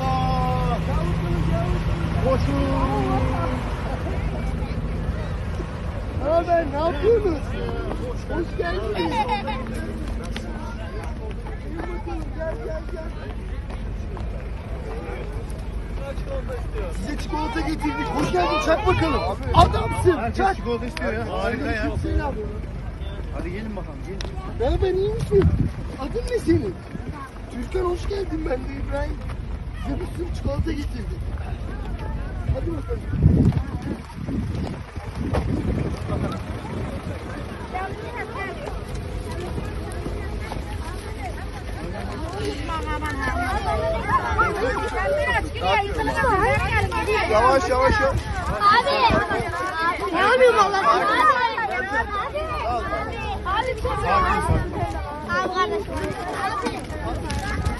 Allah. Koşun. Haber ne yapıyorsunuz? Hoş geldiniz. Size çikolata getirdik. Hoş geldin çak bakalım. Adamsın. Herkes Çak. çikolata istiyor ya. Harika ya. Selam. Hadi gelin bakalım gelin. Merhaba iyi misin? Adın ne senin? Türkan hoş geldin ben de İbrahim. Size bir sürü çikolata getirdim. Hadi bakalım. Yavaş yavaş yavaş. Abi. Ne yapıyorsun valla? Abi. Abi şey. Abi. Abi. Abi kardeşim. Abi.